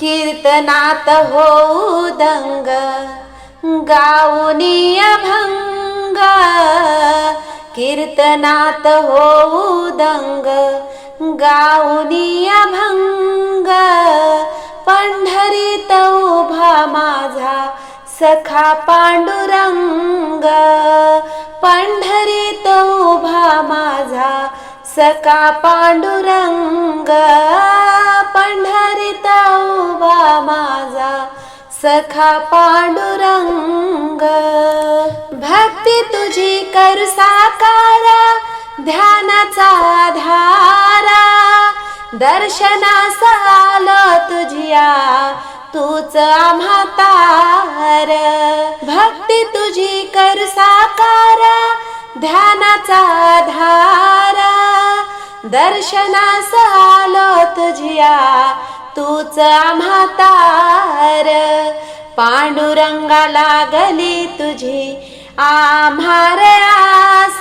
कीर्तनात होऊ दंग गाऊनी अभंग कीर्तनात होऊ दंग गाऊनी अभंग पंढरीत उभा माझा सखा पांडुरंग. पंढरीत उभा माझा सखा पांडुरंग. सखा पांडुरंग। भक्ती तुझी कर साकारा ध्यानाचा धारा। दर्शनास आलो तुझिया तूच आम्हा तार। भक्ती तुझी कर साकारा ध्यानाचा धारा। दर्शनास आलो तुझिया तूच म्हातार पांडुरंगा लागली तुझी आम्हार आस.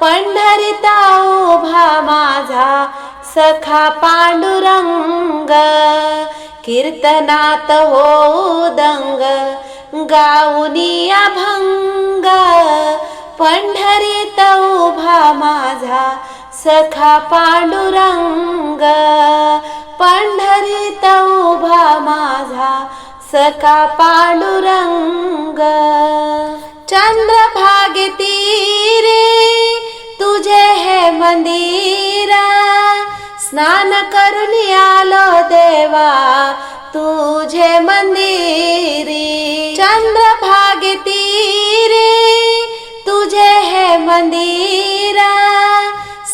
पंढरीता उभा माझा सखा पांडुरंग. कीर्तनात हो दंग गाऊनी अभंग. पंढरीत उभा माझा सखा पांडुरंग पंढरीत उभा माझा सखा तीरे तुझे हे मंदिरा. स्नान आलो देवा तुझे मंदिरी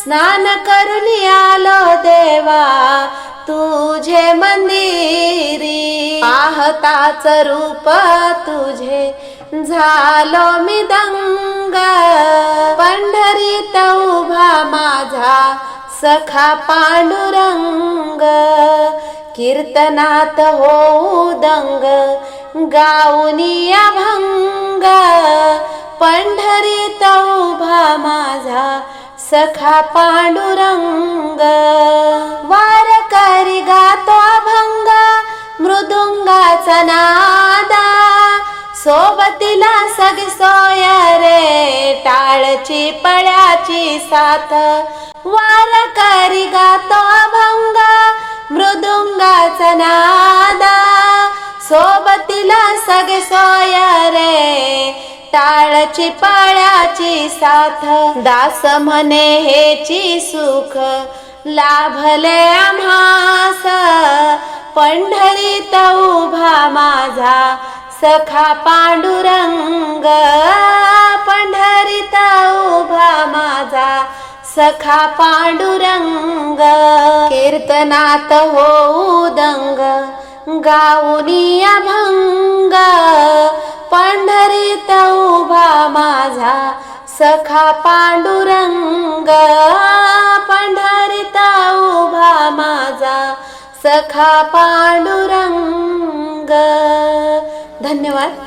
स्नान करून आलो देवा तुझे मंदिरी. पाहताच रूप तुझे झालो मी दंग. पंढरीत उभा माझा सखा पांडुरंग. कीर्तनात होऊ दंग गाऊनी अभंग पंढरीत उभा माझा सखा पांडुरंग वारकरी गातो अभंग मृदुंगाचा नादा. सोबतीला सग सोय रे टाळची पळ्याची साथ. वारकरी गातो अभंग मृदुंगाचा नादा. सोबतीला सग सोय रे टाळची पाळ्याची साथ. दास म्हणे हेची सुख लाभले आम्हास. पंढरी उभा माझा सखा पांडुरंग. पंढरी उभा माझा सखा पांडुरंग. कीर्तनात होऊ दंग गाऊनी अभंग. माझा सखा पांडुरंग पंढरीता उभा माझा सखा पांडुरंग. धन्यवाद.